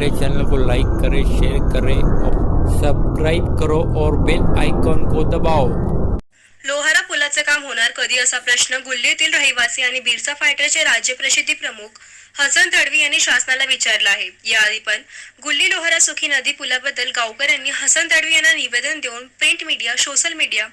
हमारे चैनल को लाइक करें शेयर करें और सब्सक्राइब करो और बेल आइकॉन को दबाओ। लोहारा पुलाचं काम होणार कधी असा प्रश्न गुल्लीतील रहिवासी आणि बिरसा फायटरचे राज्य प्रसिद्धी प्रमुख हसन तडवी यांनी शासनाला विचारला आहे. याआधी पण गुल्ली लोहारा सुखी नदी पुलाबद्दल गावकऱ्यांनी हसन तडवी यांना निवेदन देऊन print media social media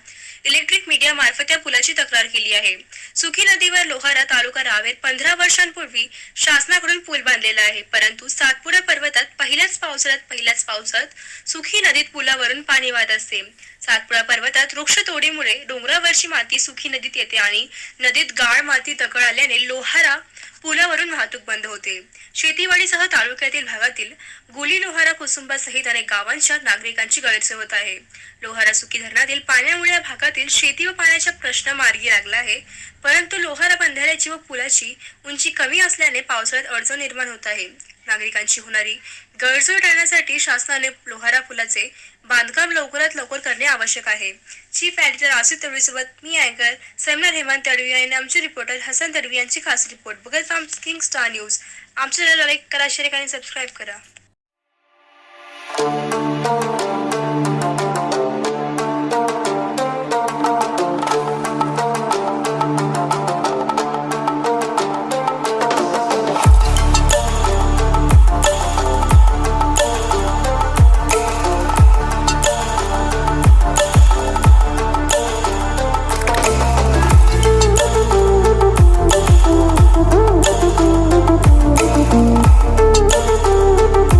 electric media मार्फत या पुलाची तक्रार केली आहे. सुखी नदीवर लोहारा तालुका रावेत पंधरा वर्षांपूर्वी शासनाकडून पूल बांधलेला आहे. परंतु सातपुडा पर्वतात पहिल्याच पावसाळ्यात पहिल्याच पावसात सुखी नदीत पुलावरून पाणी वाहत असते. सातपुडा पर्वतात वृक्ष तोडीमुळे डोंगरावरची माती सुखी नदीत येते आणि नदीत गाळ माती दगड आल्याने लोहारा पुलावरून वाहतूक बंद होते. शेतीवाडीसह तालुक्यातील भागातील गुली लोहारा कुसुंबासहित अनेक गावांच्या नागरिकांची गैरसोय होत आहे. लोहारा सुकी धरणातील पाण्यामुळे या भागातील शेती व पाण्याचा प्रश्न मार्गी लागला आहे. परंतु लोहारा बंधाऱ्याची व पुलाची उंची कमी असल्याने पावसाळ्यात अडचण निर्माण होत आहे. नागरिकांची होणारी गैरसोय टाळण्यासाठी शासनाने लोहारा पुलाचे बांधकाम लवकरात लवकर करणे आवश्यक आहे. चीफ एडिटर आसिफ तडवीसोबत मी अँकर सैमनार हेमंत तडवी आणि आमचे रिपोर्टर हसन तडवी यांची खास रिपोर्ट बघत फ्रॉम किंग स्टार न्यूज आमच्या चॅनलला लाईक करा शेअर आणि सबस्क्राईब करा.